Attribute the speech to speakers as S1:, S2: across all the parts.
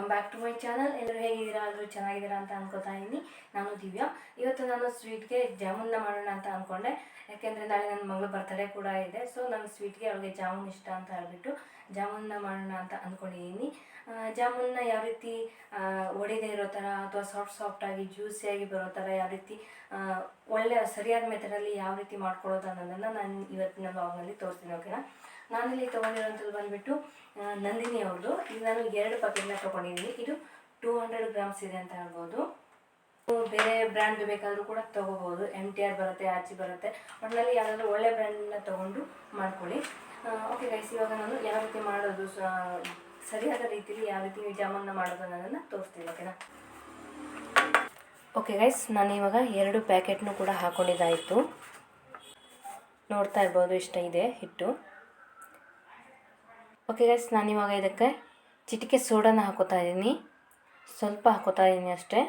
S1: Welcome back to my channel ಎಲ್ಲರೂ ಹೇಗಿದ್ದೀರಾ? ಆದರೂ ಚೆನ್ನಾಗಿದ್ದೀರಾ ಅಂತ ಅನ್ಕೋತಾ ಇದ್ದೀನಿ. ನಾನು ದಿವ್ಯಾ. ಇವತ್ತು ನಾನು ಸ್ವೀಟ್ಗೆ ಜಾಮೂನ್ನ ಮಾಡೋಣ ಅಂತ ಅಂದ್ಕೊಂಡೆ ಯಾಕೆಂದರೆ ನಾಳೆ ನನ್ನ ಮಗಳು ಬರ್ತಡೇ ಕೂಡ ಇದೆ. ಸೊ ನನ್ನ ಸ್ವೀಟ್ಗೆ ಅವಳಿಗೆ ಜಾಮೂನ್ ಇಷ್ಟ ಅಂತ ಹೇಳ್ಬಿಟ್ಟು ಜಾಮೂನ್ನ ಮಾಡೋಣ ಅಂತ ಅಂದ್ಕೊಂಡಿದ್ದೀನಿ ಜಾಮೂನ್ನ ಯಾವ ರೀತಿ ಒಡೆದೇ ಇರೋ ಥರ ಅಥವಾ ಸಾಫ್ಟ್ ಸಾಫ್ಟಾಗಿ ಜ್ಯೂಸಿಯಾಗಿ ಬರೋ ಥರ ಯಾವ ರೀತಿ ಒಳ್ಳೆಯ ಒಳ್ಳೆ, ಸರಿಯಾದ ಮೆಥಡಲ್ಲಿ ಯಾವ ರೀತಿ ಮಾಡ್ಕೊಳ್ಳೋದು ಅನ್ನೋದನ್ನು ನಾನು ಇವತ್ತಿನ ಬ್ಲಾಗ್ನಲ್ಲಿ ತೋರಿಸ್ತೀನಿ ಓಕೆನಾ ನಾನಿಲ್ಲಿ ತೊಗೊಂಡಿರೋಂಥದ್ದು ಬಂದುಬಿಟ್ಟು ನಂದಿನಿ ಅವ್ರದ್ದು ಇದು ನಾನು ಎರಡು ಪ್ಯಾಕೆಟ್ನ ತೊಗೊಂಡಿದ್ದೀನಿ. ಇದು ಟೂ ಹಂಡ್ರೆಡ್ ಗ್ರಾಮ್ಸ್ ಇದೆ ಅಂತ ಹೇಳ್ಬೋದು. ಬೇರೆ ಬ್ರ್ಯಾಂಡ್ ಬೇಕಾದರೂ ಕೂಡ ತೊಗೋಬೋದು. ಎಂ ಟಿ ಆರ್ ಬರುತ್ತೆ ಆಚಿ ಬರುತ್ತೆ. ಒಟ್ಟಿನಲ್ಲಿ ಯಾವುದಾದ್ರೂ ಒಳ್ಳೆ ಬ್ರ್ಯಾಂಡನ್ನ ತೊಗೊಂಡು ಮಾಡ್ಕೊಳ್ಳಿ. ಓಕೆ ಗೈಸ್ ಇವಾಗ ನಾನು ಯಾವ ರೀತಿ ಮಾಡೋದು ಸರಿಯಾದ ರೀತಿಯಲ್ಲಿ ಯಾವ ರೀತಿ ಜಾಮೂನ್ನ ಮಾಡೋದು ಅನ್ನೋದನ್ನು ತೋರಿಸ್ತೀನಿ ಓಕೆನಾ ಓಕೆ ಗೈಸ್ ನಾನು ಇವಾಗ ಎರಡು ಪ್ಯಾಕೆಟ್ನು ಕೂಡ ಹಾಕ್ಕೊಂಡಿದ್ದಾಯಿತು ನೋಡ್ತಾ ಇರ್ಬೋದು, ಇಷ್ಟ ಇದೆ, ಹಿಟ್ಟು. ಓಕೆ ಗೈಸ್ ಇವಾಗ ಇದಕ್ಕೆ ಚಿಟಿಕೆ ಸೋಡಾನ ಹಾಕೋತಾ ಇದ್ದೀನಿ ಸ್ವಲ್ಪ ಹಾಕೋತಾ ಇದ್ದೀನಿ ಅಷ್ಟೇ.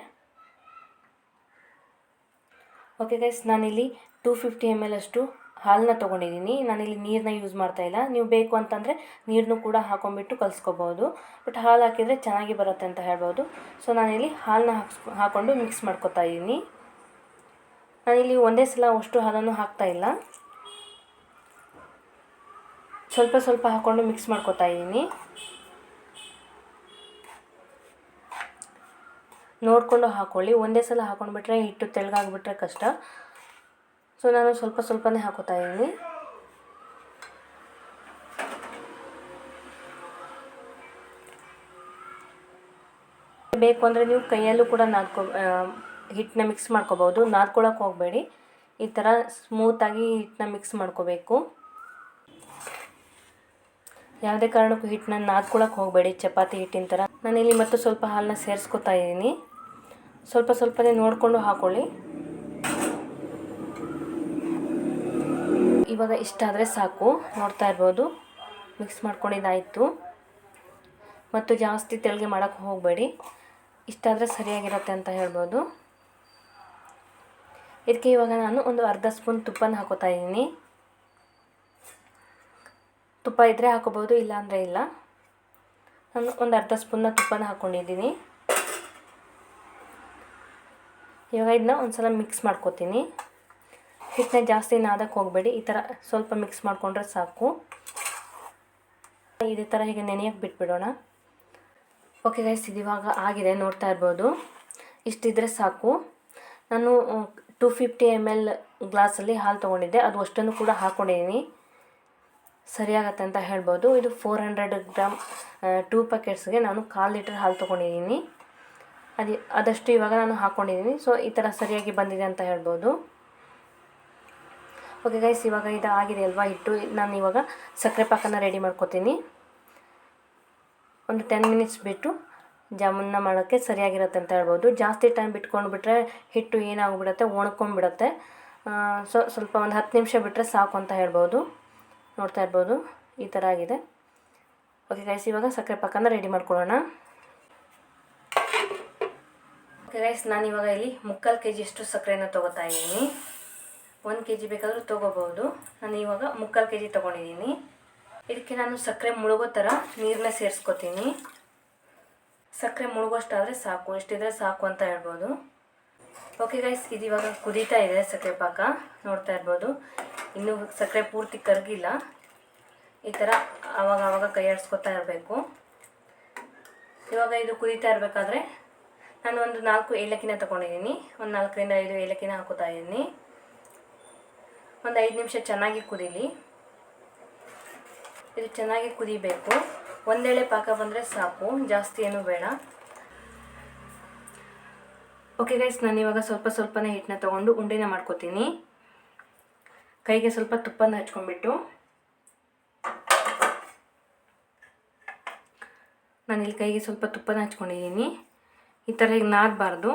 S1: ಓಕೆ ಗೈಸ್ ನಾನಿಲ್ಲಿ ಟೂ ಫಿಫ್ಟಿ ಎಂ ಎಲ್ ಅಷ್ಟು ಹಾಲನ್ನ ತೊಗೊಂಡಿದ್ದೀನಿ ನಾನಿಲ್ಲಿ ನೀರನ್ನ ಯೂಸ್ ಮಾಡ್ತಾ ಇಲ್ಲ. ನೀವು ಬೇಕು ಅಂತಂದರೆ ನೀರನ್ನು ಕೂಡ ಹಾಕೊಂಡ್ಬಿಟ್ಟು ಕಲಿಸ್ಕೋಬೋದು. ಬಟ್ ಹಾಲು ಹಾಕಿದರೆ ಚೆನ್ನಾಗಿ ಬರುತ್ತೆ ಅಂತ ಹೇಳ್ಬೋದು. ಸೊ ನಾನಿಲ್ಲಿ ಹಾಲನ್ನ ಹಾಕ್ಸ್ ಹಾಕ್ಕೊಂಡು ಮಿಕ್ಸ್ ಮಾಡ್ಕೊತಾ ಇದ್ದೀನಿ ನಾನಿಲ್ಲಿ ಒಂದೇ ಸಲ ಅಷ್ಟು ಹಾಲನ್ನು ಹಾಕ್ತಾ ಇಲ್ಲ. ಸ್ವಲ್ಪ ಸ್ವಲ್ಪ ಹಾಕ್ಕೊಂಡು ಮಿಕ್ಸ್ ಮಾಡ್ಕೊತಾ ಇದ್ದೀನಿ. ನೋಡಿಕೊಂಡು ಹಾಕ್ಕೊಳ್ಳಿ ಒಂದೇ ಸಲ ಹಾಕೊಂಡ್ಬಿಟ್ರೆ ಹಿಟ್ಟು ತೆಳ್ಳಗಾಗ್ಬಿಟ್ರೆ ಕಷ್ಟ. ಸೊ, ನಾನು ಸ್ವಲ್ಪ ಸ್ವಲ್ಪನೇ ಹಾಕೋತಾ ಇದ್ದೀನಿ. ಬೇಕು ಅಂದರೆ ನೀವು ಕೈಯಲ್ಲೂ ಕೂಡ ನಾದ್ಕೊ ಹಿಟ್ಟನ್ನ ಮಿಕ್ಸ್ ಮಾಡ್ಕೋಬೋದು. ನಾದ್ಕೊಳಕ್ಕೆ ಹೋಗಬೇಡಿ. ಈ ಥರ ಸ್ಮೂತಾಗಿ ಹಿಟ್ಟನ್ನ ಮಿಕ್ಸ್ ಮಾಡ್ಕೋಬೇಕು. ಯಾವುದೇ ಕಾರಣಕ್ಕೂ ಹಿಟ್ಟನ್ನ ನಾದ್ಕೊಳಕ್ಕೆ ಹೋಗಬೇಡಿ. ಚಪಾತಿ ಹಿಟ್ಟಿನ ಥರ ನಾನಿಲ್ಲಿ ಮತ್ತು ಸ್ವಲ್ಪ ಹಾಲನ್ನ ಸೇರಿಸ್ಕೊತಾ ಇದ್ದೀನಿ. ಸ್ವಲ್ಪ ಸ್ವಲ್ಪನೇ ನೋಡಿಕೊಂಡು ಹಾಕೊಳ್ಳಿ. ಇವಾಗ ಇಷ್ಟಾದರೆ ಸಾಕು. ನೋಡ್ತಾ ಇರ್ಬೋದು. ಮಿಕ್ಸ್ ಮಾಡ್ಕೊಂಡಿದ್ದಾಯಿತು ಮತ್ತು ಜಾಸ್ತಿ ತೆಳ್ಳಗೆ ಮಾಡೋಕ್ಕೆ ಹೋಗಬೇಡಿ. ಇಷ್ಟಾದರೆ ಸರಿಯಾಗಿರುತ್ತೆ ಅಂತ ಹೇಳ್ಬೋದು. ಇದಕ್ಕೆ ಇವಾಗ ನಾನು ಒಂದು ಅರ್ಧ ಸ್ಪೂನ್ ತುಪ್ಪನ ಹಾಕೋತಾ ಇದ್ದೀನಿ. ತುಪ್ಪ ಇದ್ದರೆ ಹಾಕೋಬೋದು ಇಲ್ಲ ಅಂದರೆ ಇಲ್ಲ. ನಾನು ಒಂದು ಅರ್ಧ ಸ್ಪೂನ್ನ ತುಪ್ಪನ ಹಾಕ್ಕೊಂಡಿದ್ದೀನಿ ಇವಾಗ ಇದನ್ನ ಒಂದು ಸಲ ಮಿಕ್ಸ್ ಮಾಡ್ಕೊತೀನಿ. ಹಿಟ್ಟನ್ನ ಜಾಸ್ತಿ ನಾದಕ್ಕೆ ಹೋಗಬೇಡಿ, ಈ ಥರ ಸ್ವಲ್ಪ ಮಿಕ್ಸ್ ಮಾಡಿಕೊಂಡ್ರೆ ಸಾಕು. ಇದೇ ಥರ ಹೀಗೆ ನೆನೆಯಕ್ಕೆ ಬಿಟ್ಬಿಡೋಣ. ಓಕೆ ಗೈಸ್ ಇದು ಇವಾಗ ಆಗಿದೆ, ನೋಡ್ತಾ ಇರ್ಬೋದು. ಇಷ್ಟಿದ್ರೆ ಸಾಕು. ನಾನು ಟೂ ಫಿಫ್ಟಿ ಎಂ ಎಲ್ ಗ್ಲಾಸಲ್ಲಿ ಹಾಲು ತೊಗೊಂಡಿದ್ದೆ, ಅದು ಅಷ್ಟನ್ನು ಕೂಡ ಹಾಕ್ಕೊಂಡಿದ್ದೀನಿ ಸರಿಯಾಗತ್ತೆ ಅಂತ ಹೇಳ್ಬೋದು. ಇದು ಫೋರ್ ಹಂಡ್ರೆಡ್ ಗ್ರಾಮ್ ಟೂ ಪ್ಯಾಕೆಟ್ಸ್ಗೆ ನಾನು ಕಾಲು ಲೀಟರ್ ಹಾಲು ತೊಗೊಂಡಿದ್ದೀನಿ. ಅದು, ಅದಷ್ಟು ಇವಾಗ ನಾನು ಹಾಕ್ಕೊಂಡಿದ್ದೀನಿ ಸೊ ಈ ಥರ ಸರಿಯಾಗಿ ಬಂದಿದೆ ಅಂತ ಹೇಳ್ಬೋದು. ಓಕೆ ಗೈಸ್ ಇವಾಗ ಇದು ಆಗಿದೆ ಅಲ್ವಾ ಹಿಟ್ಟು? ನಾನು ಇವಾಗ ಸಕ್ಕರೆ ಪಾಕನ ರೆಡಿ ಮಾಡ್ಕೊತೀನಿ. ಒಂದು ಟೆನ್ ಮಿನಿಟ್ಸ್ ಬಿಟ್ಟು ಜಾಮೂನ್ನ ಮಾಡೋಕ್ಕೆ ಸರಿಯಾಗಿರುತ್ತೆ ಅಂತ ಹೇಳ್ಬೋದು. ಜಾಸ್ತಿ ಟೈಮ್ ಬಿಟ್ಕೊಂಡು ಬಿಟ್ಟರೆ ಹಿಟ್ಟು ಏನಾಗ್ಬಿಡುತ್ತೆ? ಒಣಕೊಂಡ್ಬಿಡುತ್ತೆ. ಸೊ, ಸ್ವಲ್ಪ ಒಂದು ಹತ್ತು ನಿಮಿಷ ಬಿಟ್ಟರೆ ಸಾಕು ಅಂತ ಹೇಳ್ಬೋದು. ನೋಡ್ತಾ ಇರ್ಬೋದು. ಈ ಥರ ಆಗಿದೆ. ಓಕೆ ಗೈಸ್ ಇವಾಗ ಸಕ್ಕರೆ ಪಾಕನ ರೆಡಿ ಮಾಡ್ಕೊಳ್ಳೋಣ. ಓಕೆ ಗೈಸ್ ನಾನು ಇವಾಗ ಇಲ್ಲಿ ಮುಕ್ಕಾಲು ಕೆ ಜಿಯಷ್ಟು ಸಕ್ಕರೆನ ತೊಗೋತಾ ಇದ್ದೀನಿ. ಒಂದು ಕೆ ಜಿ ಬೇಕಾದರೂ ತೊಗೋಬೋದು ನಾನು ಇವಾಗ ಮುಕ್ಕಾಲು ಕೆ ಜಿ ತೊಗೊಂಡಿದ್ದೀನಿ. ಇದಕ್ಕೆ ನಾನು ಸಕ್ಕರೆ ಮುಳುಗೋ ಥರ ನೀರನ್ನ ಸೇರಿಸ್ಕೊತೀನಿ. ಸಕ್ಕರೆ ಮುಳುಗೋಷ್ಟಾದರೆ ಸಾಕು. ಇಷ್ಟಿದ್ರೆ ಸಾಕು ಅಂತ ಹೇಳ್ಬೋದು. ಓಕೆ ಗೈಸ್ ಇದು ಇವಾಗ ಕುದೀತಾ ಇದೆ, ಸಕ್ಕರೆ ಪಾಕ. ನೋಡ್ತಾ ಇರ್ಬೋದು. ಇನ್ನೂ ಸಕ್ಕರೆ ಪೂರ್ತಿ ಕರಗಿಲ್ಲ. ಈ ಥರ ಆವಾಗ ಆವಾಗ ಕೈಯಾಡಿಸ್ಕೊತಾ ಇರಬೇಕು. ಇವಾಗ ಇದು ಕುದೀತಾ ಇರಬೇಕಾದ್ರೆ ನಾನು ಒಂದು ನಾಲ್ಕು ಏಲಕ್ಕಿನ ತೊಗೊಂಡಿದ್ದೀನಿ. ಒಂದು ನಾಲ್ಕರಿಂದ ಐದು ಏಲಕ್ಕಿನ ಹಾಕೋತಾ ಇದ್ದೀನಿ. ಒಂದು ಐದು ನಿಮಿಷ ಚೆನ್ನಾಗಿ ಕುದೀಲಿ. ಇದು ಚೆನ್ನಾಗಿ ಕುದಿಬೇಕು. ಒಂದೇಳೆ ಪಾಕ ಬಂದರೆ ಸಾಕು. ಜಾಸ್ತಿ ಏನೂ ಬೇಡ. ಓಕೆ ಗೈಸ್ ನಾನು ಇವಾಗ ಸ್ವಲ್ಪ ಸ್ವಲ್ಪನೇ ಹಿಟ್ಟನ್ನ ತೊಗೊಂಡು ಉಂಡೆನ ಮಾಡ್ಕೊತೀನಿ. ಕೈಗೆ ಸ್ವಲ್ಪ ತುಪ್ಪನ ಹಚ್ಕೊಂಡ್ಬಿಟ್ಟು. ನಾನು ಇಲ್ಲಿ ಕೈಗೆ ಸ್ವಲ್ಪ ತುಪ್ಪನ ಹಚ್ಕೊಂಡಿದ್ದೀನಿ. ಈ ಥರ ಈಗ ನಾದಬಾರ್ದು.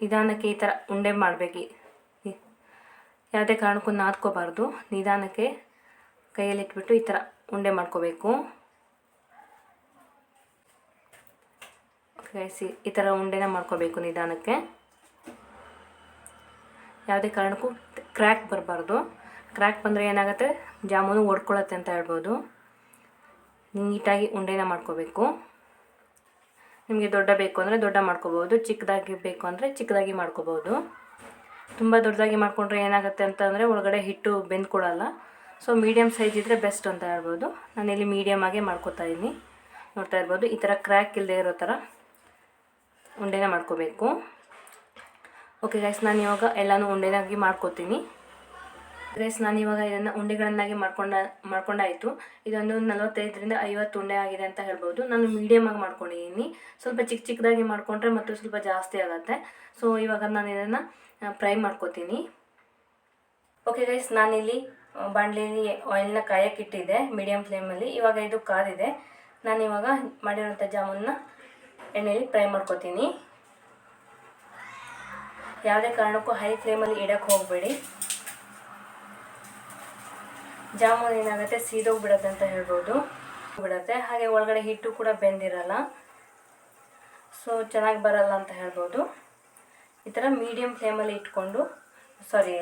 S1: ನಿಧಾನಕ್ಕೆ ಈ ಥರ ಉಂಡೆ ಮಾಡಬೇಕು. ಯಾವುದೇ ಕಾರಣಕ್ಕೂ ನಾದ್ಕೋಬಾರ್ದು. ನಿಧಾನಕ್ಕೆ ಕೈಯಲ್ಲಿ ಇಟ್ಬಿಟ್ಟು ಈ ಥರ ಉಂಡೆ ಮಾಡ್ಕೋಬೇಕು. ಸಿ ಈ ಥರ ಉಂಡೆನ ಮಾಡ್ಕೋಬೇಕು ನಿಧಾನಕ್ಕೆ. ಯಾವುದೇ ಕಾರಣಕ್ಕೂ ಕ್ರ್ಯಾಕ್ ಬರಬಾರ್ದು. ಕ್ರ್ಯಾಕ್ ಬಂದರೆ ಏನಾಗುತ್ತೆ? ಜಾಮೂನು ಒಡ್ಕೊಳತ್ತೆ ಅಂತ ಹೇಳ್ಬೋದು. ನೀಟಾಗಿ ಉಂಡೆನ ಮಾಡ್ಕೋಬೇಕು. ನಿಮಗೆ ದೊಡ್ಡ ಬೇಕು ಅಂದರೆ ದೊಡ್ಡ ಮಾಡ್ಕೋಬೋದು. ಚಿಕ್ಕದಾಗಿ ಬೇಕು ಅಂದರೆ ಚಿಕ್ಕದಾಗಿ ಮಾಡ್ಕೋಬೋದು. ತುಂಬ ದೊಡ್ಡದಾಗಿ ಮಾಡಿಕೊಂಡ್ರೆ ಏನಾಗುತ್ತೆ ಅಂತಂದರೆ ಒಳಗಡೆ ಹಿಟ್ಟು ಬೆಂದ್ಕೊಡಲ್ಲ ಸೊ ಮೀಡಿಯಮ್ ಸೈಜ್ ಇದ್ದರೆ ಬೆಸ್ಟ್ ಅಂತ ಹೇಳ್ಬೋದು. ನಾನಿಲ್ಲಿ ಮೀಡಿಯಮ್ ಆಗೇ ಮಾಡ್ಕೋತಾ ಇದ್ದೀನಿ ನೋಡ್ತಾ ಇರ್ಬೋದು, ಈ ಥರ ಕ್ರ್ಯಾಕ್ ಇಲ್ಲದೆ ಇರೋ ಥರ. ಉಂಡೆನ ಮಾಡ್ಕೋಬೇಕು. ಓಕೆ ಗೈಸ್ ನಾನು ಇವಾಗ ಎಲ್ಲನೂ ಉಂಡೆನಾಗಿ ಮಾಡ್ಕೋತೀನಿ. ಗೈಸ್ ನಾನು ಇವಾಗ ಇದನ್ನು ಉಂಡೆಗಳನ್ನಾಗಿ ಮಾಡ್ಕೊಂಡ, ಮಾಡ್ಕೊಂಡಾಯಿತು. ಇದೊಂದು ನಲವತ್ತೈದರಿಂದ ಐವತ್ತು ಉಂಡೆ ಆಗಿದೆ ಅಂತ ಹೇಳ್ಬೋದು. ನಾನು ಮೀಡಿಯಮ್ ಆಗಿ ಮಾಡ್ಕೊಂಡಿದ್ದೀನಿ ಸ್ವಲ್ಪ ಚಿಕ್ಕ ಚಿಕ್ಕದಾಗಿ ಮಾಡಿಕೊಂಡ್ರೆ ಮತ್ತು ಸ್ವಲ್ಪ ಜಾಸ್ತಿ ಆಗುತ್ತೆ. ಸೊ ಇವಾಗ ನಾನು ಇದನ್ನು ಫ್ರೈ ಮಾಡ್ಕೋತೀನಿ. ಓಕೆ ಗೈಸ್ ನಾನಿಲ್ಲಿ ಬಾಣಲಿಯಲ್ಲಿ ಆಯಿಲ್ನ ಕಾಯಕ್ಕಿಟ್ಟಿದ್ದೆ ಮೀಡಿಯಮ್ ಫ್ಲೇಮಲ್ಲಿ ಇವಾಗ ಇದು ಕಾದಿದೆ. ನಾನು ಇವಾಗ ಮಾಡಿರೋಂಥ ಜಾಮೂನ್ನ ಎಣ್ಣೆಯಲ್ಲಿ ಫ್ರೈ ಮಾಡ್ಕೋತೀನಿ. ಯಾವುದೇ ಕಾರಣಕ್ಕೂ ಹೈ ಫ್ಲೇಮಲ್ಲಿ ಇಡೋಕ್ಕೆ ಹೋಗಬೇಡಿ. ಜಾಮೂನ್ ಏನಾಗುತ್ತೆ? ಸೀದೋಗ್ಬಿಡತ್ತೆ ಅಂತ ಹೇಳ್ಬೋದು. ಬಿಡುತ್ತೆ ಹಾಗೆ ಒಳಗಡೆ ಹಿಟ್ಟು ಕೂಡ ಬೆಂದಿರಲ್ಲ. ಸೊ ಚೆನ್ನಾಗಿ ಬರಲ್ಲ ಅಂತ ಹೇಳ್ಬೋದು. ಈ ಥರ ಮೀಡಿಯಮ್ ಫ್ಲೇಮಲ್ಲಿ ಇಟ್ಕೊಂಡು ಸಾರಿ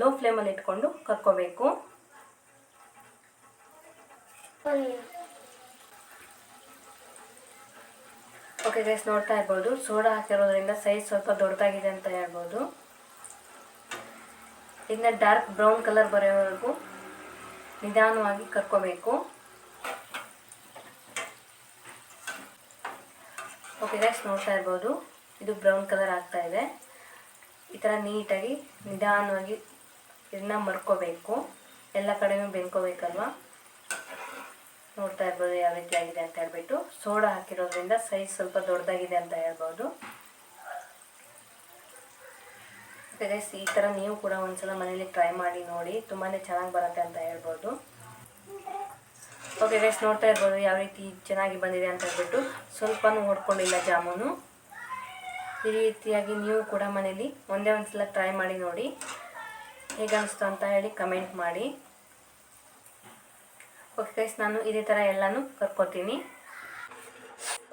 S1: ಲೋ ಫ್ಲೇಮಲ್ಲಿ ಇಟ್ಕೊಂಡು ಕರ್ಕೋಬೇಕು. ಓಕೆ ಗೈಸ್ ನೋಡ್ತಾ ಇರ್ಬೋದು. ಸೋಡಾ ಹಾಕಿರೋದ್ರಿಂದ ಸೈಜ್ ಸ್ವಲ್ಪ ದೊಡ್ಡದಾಗಿದೆ ಅಂತ ಹೇಳ್ಬೋದು. ಇದನ್ನ ಡಾರ್ಕ್ ಬ್ರೌನ್ ಕಲರ್ ಬರೋವರೆಗೂ ನಿಧಾನವಾಗಿ ಕರ್ಕೋಬೇಕು. ಓಕೆ ಗೈಸ್ ನೋಡ್ತಾ ಇರ್ಬೋದು. ಇದು ಬ್ರೌನ್ ಕಲರ್ ಆಗ್ತಾ ಇದೆ. ಈ ಥರ ನೀಟಾಗಿ ನಿಧಾನವಾಗಿ ಇದನ್ನ ಮರ್ಕೋಬೇಕು. ಎಲ್ಲ ಕಡೆಯೂ ಬೆನ್ಕೋಬೇಕಲ್ವ ನೋಡ್ತಾ ಇರ್ಬೋದು ಯಾವ ರೀತಿ ಆಗಿದೆ ಅಂತ ಹೇಳ್ಬಿಟ್ಟು ಸೋಡಾ ಹಾಕಿರೋದ್ರಿಂದ ಸೈಜ್ ಸ್ವಲ್ಪ ದೊಡ್ಡದಾಗಿದೆ ಅಂತ ಹೇಳ್ಬೋದು. ಗೈಸ್ ಈ ಥರ ನೀವು ಕೂಡ ಒಂದ್ಸಲ ಮನೇಲಿ ಟ್ರೈ ಮಾಡಿ ನೋಡಿ ತುಂಬಾ ಚೆನ್ನಾಗಿ ಬರುತ್ತೆ ಅಂತ ಹೇಳ್ಬೋದು. ಓಕೆ ಗೈಸ್ ನೋಡ್ತಾ ಇರ್ಬೋದು ಯಾವ ರೀತಿ ಚೆನ್ನಾಗಿ ಬಂದಿದೆ ಅಂತ ಹೇಳ್ಬಿಟ್ಟು. ಸ್ವಲ್ಪನೂ ಓಡ್ಕೊಂಡಿಲ್ಲ ಜಾಮೂನು. ಈ ರೀತಿಯಾಗಿ ನೀವು ಕೂಡ ಮನೇಲಿ ಒಂದೇ ಒಂದು ಸಲ ಟ್ರೈ ಮಾಡಿ ನೋಡಿ. ಹೇಗೆ ಅನಿಸ್ತು ಅಂತ ಹೇಳಿ ಕಮೆಂಟ್ ಮಾಡಿ. ಓಕೆ ಗೈಸ್ ನಾನು ಇದೇ ಥರ ಎಲ್ಲನೂ ಕರ್ಕೊತೀನಿ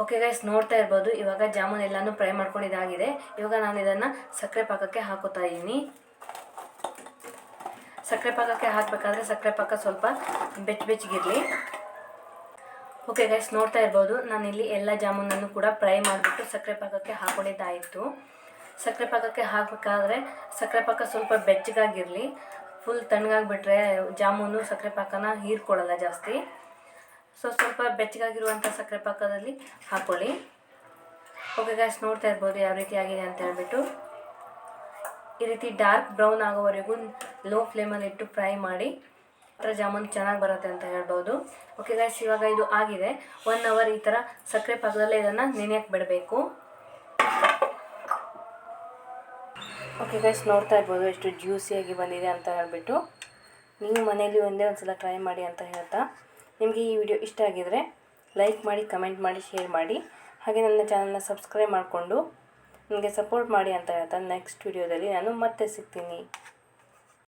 S1: ಓಕೆ ಗೈಸ್ ನೋಡ್ತಾ ಇರ್ಬೋದು, ಇವಾಗ ಜಾಮೂನ್ ಎಲ್ಲನೂ ಫ್ರೈ ಮಾಡ್ಕೊಂಡಿದ್ದಾಗಿದೆ. ಇವಾಗ ನಾನು ಇದನ್ನು ಸಕ್ಕರೆ ಪಾಕಕ್ಕೆ ಹಾಕೋತಾ ಇದ್ದೀನಿ ಸಕ್ಕರೆ ಪಾಕಕ್ಕೆ ಹಾಕಬೇಕಾದ್ರೆ ಸಕ್ಕರೆ ಪಾಕ ಸ್ವಲ್ಪ ಬೆಚ್ಚ ಬೆಚ್ಚಗಿರಲಿ. ಓಕೆ ಗೈಸ್ ನೋಡ್ತಾ ಇರ್ಬೋದು, ನಾನಿಲ್ಲಿ ಎಲ್ಲ ಜಾಮೂನನ್ನು ಕೂಡ ಫ್ರೈ ಮಾಡಿಬಿಟ್ಟು ಸಕ್ಕರೆ ಪಾಕಕ್ಕೆ ಹಾಕೊಂಡಿದ್ದಾಯಿತು. ಸಕ್ಕರೆ ಪಾಕಕ್ಕೆ ಹಾಕಬೇಕಾದ್ರೆ ಸಕ್ಕರೆ ಪಾಕ ಸ್ವಲ್ಪ ಬೆಚ್ಚಗಾಗಿರಲಿ. ಫುಲ್ ತಣ್ಣಗಾಗಿಬಿಟ್ರೆ ಜಾಮೂನು ಸಕ್ಕರೆ ಪಾಕನ ಹೀರ್ಕೊಳ್ಳಲ್ಲ ಜಾಸ್ತಿ. ಸೊ ಸ್ವಲ್ಪ ಬೆಚ್ಚಗಾಗಿರುವಂಥ ಸಕ್ಕರೆ ಪಾಕದಲ್ಲಿ ಹಾಕ್ಕೊಳ್ಳಿ ಓಕೆ ಗ್ಯಾಸ್ ನೋಡ್ತಾ ಇರ್ಬೋದು ಯಾವ ರೀತಿ ಆಗಿದೆ ಅಂತ ಹೇಳ್ಬಿಟ್ಟು. ಈ ರೀತಿ ಡಾರ್ಕ್ ಬ್ರೌನ್ ಆಗೋವರೆಗೂ ಲೋ ಫ್ಲೇಮಲ್ಲಿ ಇಟ್ಟು ಫ್ರೈ ಮಾಡಿ ಥರ ಜಾಮೂನ್ ಚೆನ್ನಾಗಿ ಬರುತ್ತೆ ಅಂತ ಹೇಳ್ಬೋದು. ಓಕೆ ಗಾಯ್ಸ್ ಇವಾಗ ಇದು ಆಗಿದೆ. ಒನ್ ಅವರ್ ಈ ಥರ ಸಕ್ಕರೆ ಪಾಕದಲ್ಲೇ ಇದನ್ನು ನೆನೆಯಕ್ಕೆ ಬಿಡಬೇಕು. ಓಕೆ ಗೈಸ್ ನೋಡ್ತಾ ಇರ್ಬೋದು, ಎಷ್ಟು ಜ್ಯೂಸಿಯಾಗಿ ಬಂದಿದೆ ಅಂತ ಹೇಳಿಬಿಟ್ಟು. ನೀವು ಮನೇಲಿ ಒಂದೇ ಒಂದು ಸಲ ಟ್ರೈ ಮಾಡಿ ಅಂತ ಹೇಳ್ತಾ. ನಿಮಗೆ ಈ ವಿಡಿಯೋ ಇಷ್ಟ ಆಗಿದರೆ ಲೈಕ್ ಮಾಡಿ ಕಮೆಂಟ್ ಮಾಡಿ ಶೇರ್ ಮಾಡಿ. ಹಾಗೆ ನನ್ನ ಚಾನಲ್ನ ಸಬ್ಸ್ಕ್ರೈಬ್ ಮಾಡಿಕೊಂಡು ನನಗೆ ಸಪೋರ್ಟ್ ಮಾಡಿ ಅಂತ ಹೇಳ್ತಾ ನೆಕ್ಸ್ಟ್ ವಿಡಿಯೋದಲ್ಲಿ ನಾನು ಮತ್ತೆ ಸಿಗ್ತೀನಿ.